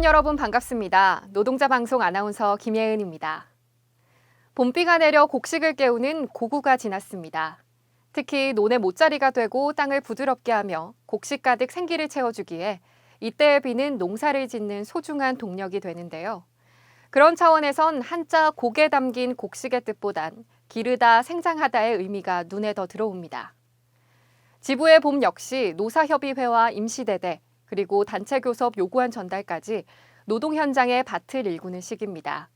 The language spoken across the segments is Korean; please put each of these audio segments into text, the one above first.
조합원 여러분 반갑습니다. 노동자 방송 아나운서 김예은입니다. 봄비가 내려 곡식을 깨우는 고구가 지났습니다. 특히 논의 못자리가 되고 땅을 부드럽게 하며 곡식 가득 생기를 채워주기에 이때의 비는 농사를 짓는 소중한 동력이 되는데요. 그런 차원에선 한자 곡에 담긴 곡식의 뜻보단 기르다 생장하다의 의미가 눈에 더 들어옵니다. 지부의 봄 역시 노사협의회와 임시대대 그리고 단체 교섭 요구안 전달까지 노동 현장의 밭을 일구는 시기입니다.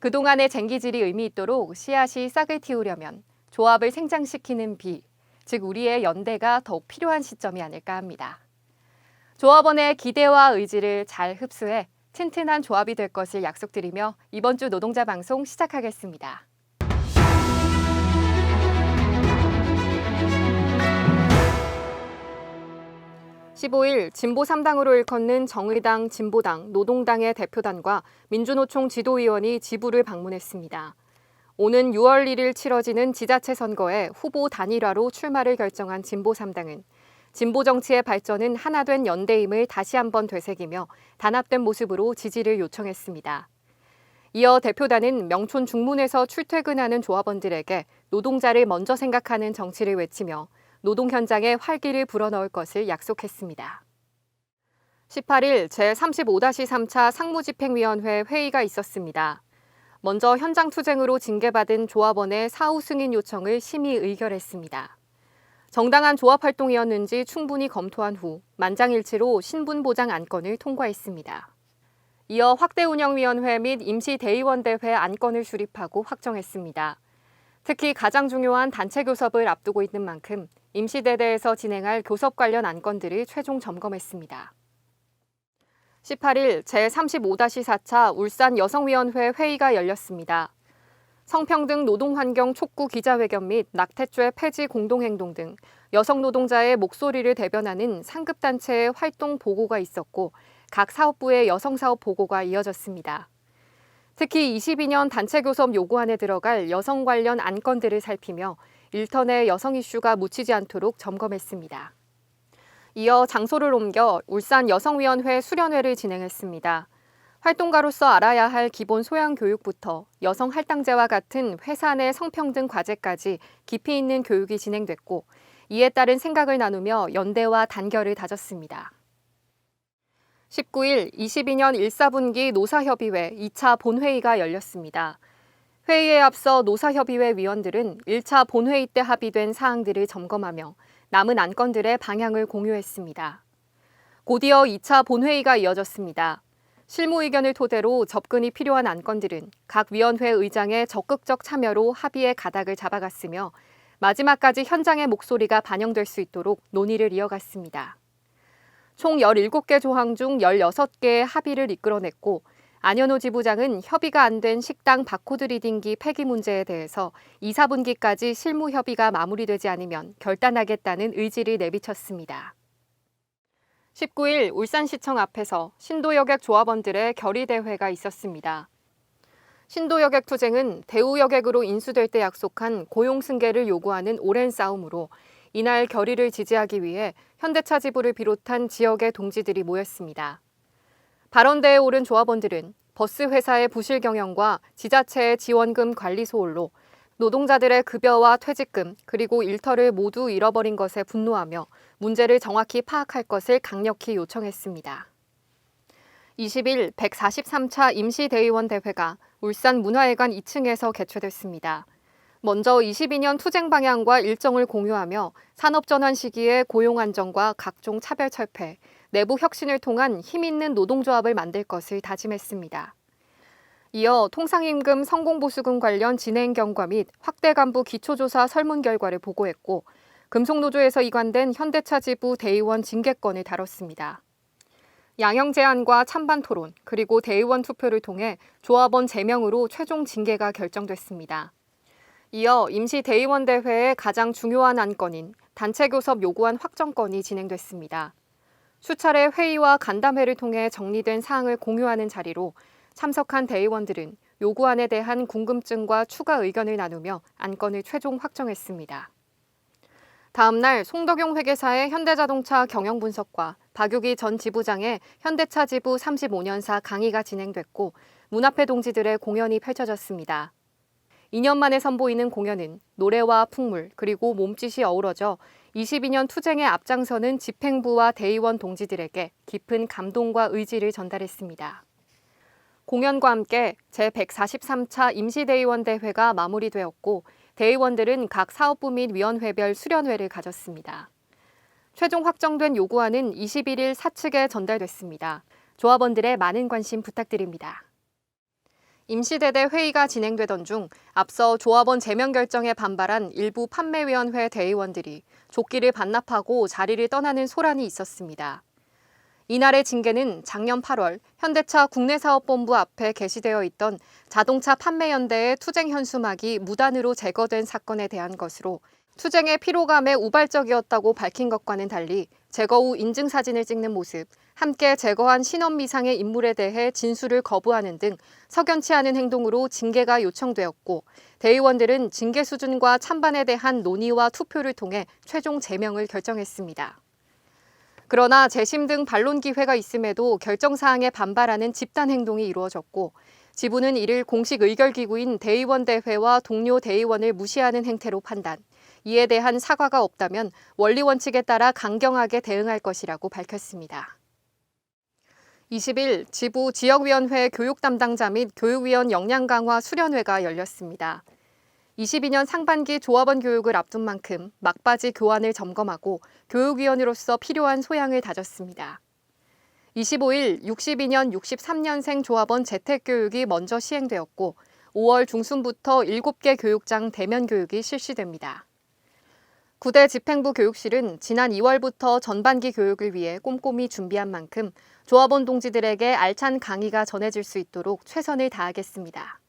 그동안의 쟁기질이 의미 있도록 씨앗이 싹을 틔우려면 조합을 생장시키는 비, 즉 우리의 연대가 더욱 필요한 시점이 아닐까 합니다. 조합원의 기대와 의지를 잘 흡수해 튼튼한 조합이 될 것을 약속드리며 이번 주 노동자 방송 시작하겠습니다. 15일 진보 3당으로 일컫는 정의당, 진보당, 노동당의 대표단과 민주노총 지도위원이 지부를 방문했습니다. 오는 6월 1일 치러지는 지자체 선거에 후보 단일화로 출마를 결정한 진보 3당은 진보 정치의 발전은 하나된 연대임을 다시 한번 되새기며 단합된 모습으로 지지를 요청했습니다. 이어 대표단은 명촌 중문에서 출퇴근하는 조합원들에게 노동자를 먼저 생각하는 정치를 외치며 노동 현장에 활기를 불어넣을 것을 약속했습니다. 18일 제35-3차 상무집행위원회 회의가 있었습니다. 먼저 현장 투쟁으로 징계받은 조합원의 사후 승인 요청을 심의 의결했습니다. 정당한 조합 활동이었는지 충분히 검토한 후 만장일치로 신분 보장 안건을 통과했습니다. 이어 확대 운영위원회 및 임시 대의원 대회 안건을 수립하고 확정했습니다. 특히 가장 중요한 단체 교섭을 앞두고 있는 만큼 임시대대에서 진행할 교섭 관련 안건들을 최종 점검했습니다. 18일 제35-4차 울산 여성위원회 회의가 열렸습니다. 성평등 노동환경 촉구 기자회견 및 낙태죄 폐지 공동행동 등 여성 노동자의 목소리를 대변하는 상급단체의 활동 보고가 있었고 각 사업부의 여성사업 보고가 이어졌습니다. 특히 22년 단체 교섭 요구안에 들어갈 여성 관련 안건들을 살피며 일턴의 여성 이슈가 묻히지 않도록 점검했습니다. 이어 장소를 옮겨 울산 여성위원회 수련회를 진행했습니다. 활동가로서 알아야 할 기본 소양 교육부터 여성 할당제와 같은 회사 내 성평등 과제까지 깊이 있는 교육이 진행됐고 이에 따른 생각을 나누며 연대와 단결을 다졌습니다. 19일 22년 1사분기 노사협의회 2차 본회의가 열렸습니다. 회의에 앞서 노사협의회 위원들은 1차 본회의 때 합의된 사항들을 점검하며 남은 안건들의 방향을 공유했습니다. 곧이어 2차 본회의가 이어졌습니다. 실무 의견을 토대로 접근이 필요한 안건들은 각 위원회 의장의 적극적 참여로 합의의 가닥을 잡아갔으며 마지막까지 현장의 목소리가 반영될 수 있도록 논의를 이어갔습니다. 총 17개 조항 중 16개의 합의를 이끌어냈고 안현호 지부장은 협의가 안 된 식당 바코드 리딩기 폐기 문제에 대해서 2, 4분기까지 실무 협의가 마무리되지 않으면 결단하겠다는 의지를 내비쳤습니다. 19일 울산시청 앞에서 신도여객 조합원들의 결의대회가 있었습니다. 신도여객 투쟁은 대우여객으로 인수될 때 약속한 고용 승계를 요구하는 오랜 싸움으로 이날 결의를 지지하기 위해 현대차 지부를 비롯한 지역의 동지들이 모였습니다. 발언대에 오른 조합원들은 버스 회사의 부실 경영과 지자체의 지원금 관리 소홀로 노동자들의 급여와 퇴직금 그리고 일터를 모두 잃어버린 것에 분노하며 문제를 정확히 파악할 것을 강력히 요청했습니다. 20일 143차 임시대의원 대회가 울산 문화회관 2층에서 개최됐습니다. 먼저 22년 투쟁 방향과 일정을 공유하며 산업 전환 시기에 고용 안정과 각종 차별 철폐, 내부 혁신을 통한 힘 있는 노동조합을 만들 것을 다짐했습니다. 이어 통상임금 성공보수금 관련 진행 경과 및 확대 간부 기초조사 설문 결과를 보고했고 금속노조에서 이관된 현대차 지부 대의원 징계권을 다뤘습니다. 양형 제안과 찬반 토론 그리고 대의원 투표를 통해 조합원 제명으로 최종 징계가 결정됐습니다. 이어 임시 대의원 대회의 가장 중요한 안건인 단체 교섭 요구안 확정건이 진행됐습니다. 수차례 회의와 간담회를 통해 정리된 사항을 공유하는 자리로 참석한 대의원들은 요구안에 대한 궁금증과 추가 의견을 나누며 안건을 최종 확정했습니다. 다음 날 송덕용 회계사의 현대자동차 경영 분석과 박유기 전 지부장의 현대차 지부 35년사 강의가 진행됐고 문 앞에 동지들의 공연이 펼쳐졌습니다. 2년 만에 선보이는 공연은 노래와 풍물 그리고 몸짓이 어우러져 22년 투쟁에 앞장서는 집행부와 대의원 동지들에게 깊은 감동과 의지를 전달했습니다. 공연과 함께 제143차 임시대의원 대회가 마무리되었고 대의원들은 각 사업부 및 위원회별 수련회를 가졌습니다. 최종 확정된 요구안은 21일 사측에 전달됐습니다. 조합원들의 많은 관심 부탁드립니다. 임시대대 회의가 진행되던 중 앞서 조합원 제명 결정에 반발한 일부 판매위원회 대의원들이 조끼를 반납하고 자리를 떠나는 소란이 있었습니다. 이날의 징계는 작년 8월 현대차 국내사업본부 앞에 게시되어 있던 자동차 판매연대의 투쟁 현수막이 무단으로 제거된 사건에 대한 것으로 투쟁의 피로감에 우발적이었다고 밝힌 것과는 달리 제거 후 인증 사진을 찍는 모습, 함께 제거한 신원 미상의 인물에 대해 진술을 거부하는 등 석연치 않은 행동으로 징계가 요청되었고 대의원들은 징계 수준과 찬반에 대한 논의와 투표를 통해 최종 제명을 결정했습니다. 그러나 재심 등 반론 기회가 있음에도 결정 사항에 반발하는 집단 행동이 이루어졌고 지부는 이를 공식 의결 기구인 대의원 대회와 동료 대의원을 무시하는 행태로 판단. 이에 대한 사과가 없다면 원리 원칙에 따라 강경하게 대응할 것이라고 밝혔습니다. 20일 지부 지역위원회 교육 담당자 및 교육위원 역량 강화 수련회가 열렸습니다. 22년 상반기 조합원 교육을 앞둔 만큼 막바지 교환을 점검하고 교육위원으로서 필요한 소양을 다졌습니다. 25일 62년 63년생 조합원 재택교육이 먼저 시행되었고 5월 중순부터 7개 교육장 대면 교육이 실시됩니다. 구대 집행부 교육실은 지난 2월부터 전반기 교육을 위해 꼼꼼히 준비한 만큼 조합원 동지들에게 알찬 강의가 전해질 수 있도록 최선을 다하겠습니다.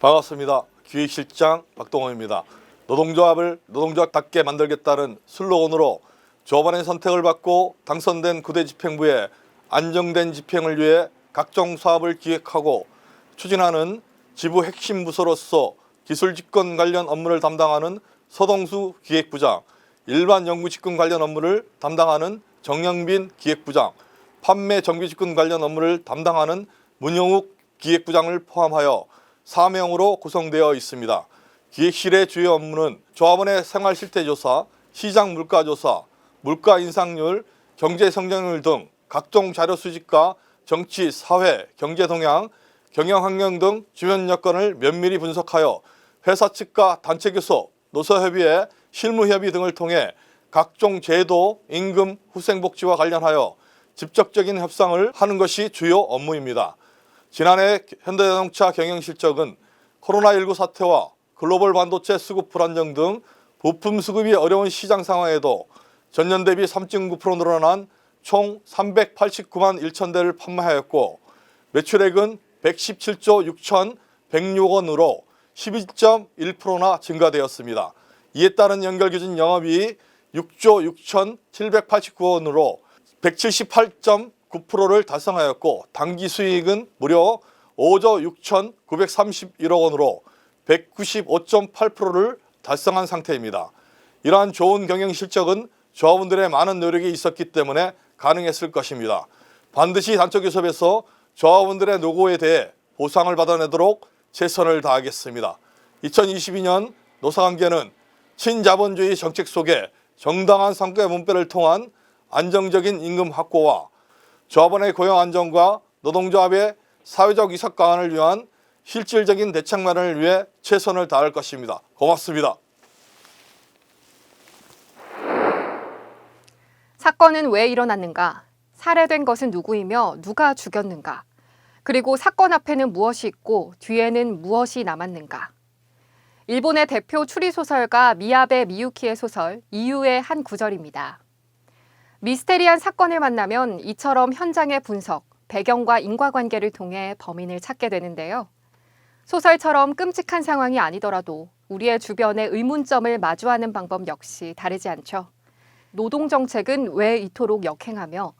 반갑습니다. 기획실장 박동원입니다. 노동조합을 노동조합답게 만들겠다는 슬로건으로 조합원의 선택을 받고 당선된 구대 집행부의 안정된 집행을 위해 각종 사업을 기획하고 추진하는 지부 핵심 부서로서 기술 집권 관련 업무를 담당하는 서동수 기획부장, 일반 연구 집권 관련 업무를 담당하는 정영빈 기획부장, 판매 정비 집권 관련 업무를 담당하는 문영욱 기획부장을 포함하여 사명으로 구성되어 있습니다. 기획실의 주요 업무는 조합원의 생활 실태 조사, 시장 물가 조사, 물가 인상률, 경제 성장률 등 각종 자료 수집과 정치, 사회, 경제 동향, 경영 환경 등 주변 여건을 면밀히 분석하여 회사 측과 단체 교섭, 노사 협의회, 실무 협의 등을 통해 각종 제도, 임금, 후생 복지와 관련하여 직접적인 협상을 하는 것이 주요 업무입니다. 지난해 현대자동차 경영 실적은 코로나19 사태와 글로벌 반도체 수급 불안정 등 부품 수급이 어려운 시장 상황에도 전년 대비 3.9% 늘어난 총 389만 1천 대를 판매하였고 매출액은 117조 6,106억 원으로 12.1%나 증가되었습니다. 이에 따른 연결기준 영업이익 6조 6,789억 원으로 178.9%를 달성하였고 당기 수익은 무려 5조 6,931억 원으로 195.8%를 달성한 상태입니다. 이러한 좋은 경영 실적은 조합원들의 많은 노력이 있었기 때문에 가능했을 것입니다. 반드시 단체 교섭에서 조합원들의 노고에 대해 보상을 받아내도록 최선을 다하겠습니다. 2022년 노사관계는 친자본주의 정책 속에 정당한 성과의 문배를 통한 안정적인 임금 확보와 조합원의 고용 안정과 노동조합의 사회적 이석 강화를 위한 실질적인 대책 마련을 위해 최선을 다할 것입니다. 고맙습니다. 사건은 왜 일어났는가? 살해된 것은 누구이며 누가 죽였는가? 그리고 사건 앞에는 무엇이 있고 뒤에는 무엇이 남았는가? 일본의 대표 추리 소설가 미야베 미유키의 소설 이유의 한 구절입니다. 미스테리한 사건을 만나면 이처럼 현장의 분석, 배경과 인과관계를 통해 범인을 찾게 되는데요. 소설처럼 끔찍한 상황이 아니더라도 우리의 주변의 의문점을 마주하는 방법 역시 다르지 않죠. 노동 정책은 왜 이토록 역행하며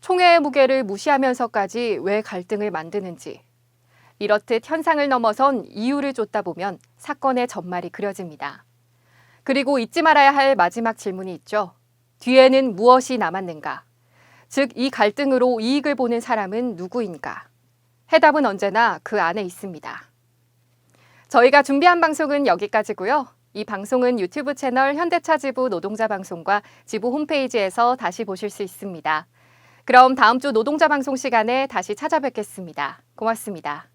총회의 무게를 무시하면서까지 왜 갈등을 만드는지 이렇듯 현상을 넘어선 이유를 쫓다 보면 사건의 전말이 그려집니다. 그리고 잊지 말아야 할 마지막 질문이 있죠. 뒤에는 무엇이 남았는가? 즉, 이 갈등으로 이익을 보는 사람은 누구인가? 해답은 언제나 그 안에 있습니다. 저희가 준비한 방송은 여기까지고요. 이 방송은 유튜브 채널 현대차 지부 노동자 방송과 지부 홈페이지에서 다시 보실 수 있습니다. 그럼 다음 주 노동자 방송 시간에 다시 찾아뵙겠습니다. 고맙습니다.